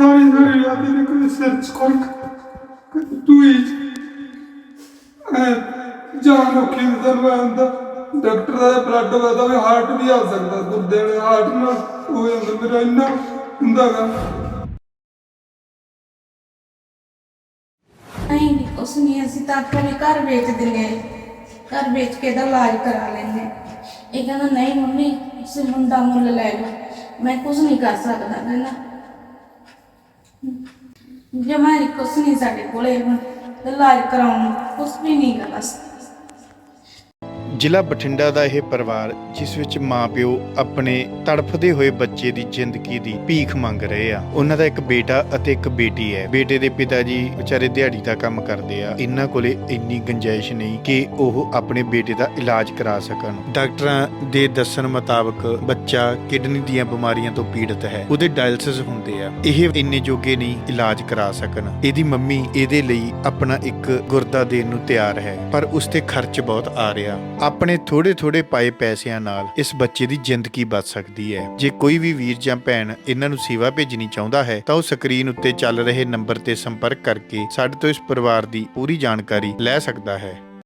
ਸਾਰੀ ਸਾਰੀ ਰਾਤ ਇਹਨੇ ਕੋਈ ਸਿਰ ਚ ਖੁਰਕ ਕਦੇ ਜਾਨ ਔਖੀ ਹੁੰਦਾ ਨੂੰ ਡਾਕਟਰ ਦਾ ਬਲੱਡ ਵਧਦਾ ਵੀ ਹਾਰਟ ਵੀ ਆ ਸਕਦਾ ਗੁਰਦੇ ਨਾਲ ਹਾਰਟ ਨਾਲ ਹੋ ਜਾਂਦਾ ਮੇਰਾ ਇੰਨਾ ਹੁੰਦਾਗਾ ਨਹੀਂ ਉਸ ਨਹੀਂ ਅਸੀਂ ਤਾਂ ਆਪਣੇ ਘਰ ਵੇਚ ਦਿੰਦੇ ਘਰ ਵੇਚ ਕੇ ਇਹਦਾ ਇਲਾਜ ਕਰਾ ਲੈਂਦੇ ਇਹ ਕਹਿੰਦਾ ਨਹੀਂ ਮੰਮੀ ਤੁਸੀਂ ਮੁੰਡਾ ਮੁੱਲ ਲੈ ਲਓ ਮੈਂ ਕੁਝ ਨਹੀਂ ਕਰ ਸਕਦਾ ਕਹਿੰਦਾ ਜਮਾ ਹੀ ਕੁਝ ਨਹੀਂ ਸਾਡੇ ਕੋਲੇ ਹੁਣ ਇਲਾਜ ਕਰਾਉਣ ਨੂੰ ਕੁਝ ਵੀ ਨਹੀਂ ਗਾ ਬਸ ਜ਼ਿਲ੍ਹਾ ਬਠਿੰਡਾ ਦਾ ਇਹ ਪਰਿਵਾਰ, ਜਿਸ ਵਿੱਚ ਮਾਪਿਓ ਆਪਣੇ ਤੜਫਦੇ ਹੋਏ ਬੱਚੇ ਦੀ ਜ਼ਿੰਦਗੀ ਦੀ ਭੀਖ ਮੰਗ ਰਹੇ ਆ। ਉਹਨਾਂ ਦਾ ਇੱਕ ਬੇਟਾ ਅਤੇ ਇੱਕ ਬੇਟੀ ਹੈ। ਬੇਟੇ ਦੇ ਪਿਤਾ ਜੀ ਵਿਚਾਰੇ ਦਿਹਾੜੀ ਦਾ ਕੰਮ ਕਰਦੇ ਆ। ਇਹਨਾਂ ਕੋਲੇ ਇੰਨੀ ਗੁੰਜਾਇਸ਼ ਨਹੀਂ ਕਿ ਉਹ ਆਪਣੇ ਬੇਟੇ ਦਾ ਇਲਾਜ ਕਰਾ ਸਕਣ। ਡਾਕਟਰਾਂ ਦੇ ਦੱਸਣ ਮੁਤਾਬਕ ਬੱਚਾ ਕਿਡਨੀ ਦੀਆਂ ਬਿਮਾਰੀਆਂ ਤੋਂ ਪੀੜਤ ਹੈ। ਉਹਦੇ ਡਾਇਲਸਿਸ ਹੁੰਦੇ ਆ। ਇਹ ਇੰਨੇ ਜੋਗੇ ਨਹੀਂ ਇਲਾਜ ਕਰਾ ਸਕਣ। ਇਹਦੀ ਮੰਮੀ ਇਹਦੇ ਲਈ ਆਪਣਾ ਇੱਕ ਗੁਰਦਾ ਦੇਣ ਨੂੰ ਤਿਆਰ ਹੈ। ਪਰ ਉਸ ਤੇ ਖਰਚ ਬਹੁਤ ਆ ਰਿਹਾ। ਆਪਣੇ ਥੋੜੇ ਥੋੜੇ ਪਾਏ ਪੈਸਿਆਂ ਨਾਲ ਇਸ ਬੱਚੇ ਦੀ ਜ਼ਿੰਦਗੀ ਬਚ ਸਕਦੀ ਹੈ। ਜੇ ਕੋਈ ਵੀ ਵੀਰ ਜਾਂ ਭੈਣ ਇਹਨਾਂ ਨੂੰ ਸੇਵਾ ਭੇਜਣੀ ਚਾਹੁੰਦਾ ਹੈ, ਤਾਂ ਉਹ ਸਕਰੀਨ ਉੱਤੇ ਚੱਲ ਰਹੇ ਨੰਬਰ ਤੇ ਸੰਪਰਕ ਕਰਕੇ ਸਾਡੇ ਤੋਂ ਇਸ ਪਰਿਵਾਰ ਦੀ ਪੂਰੀ ਜਾਣਕਾਰੀ ਲੈ ਸਕਦਾ ਹੈ।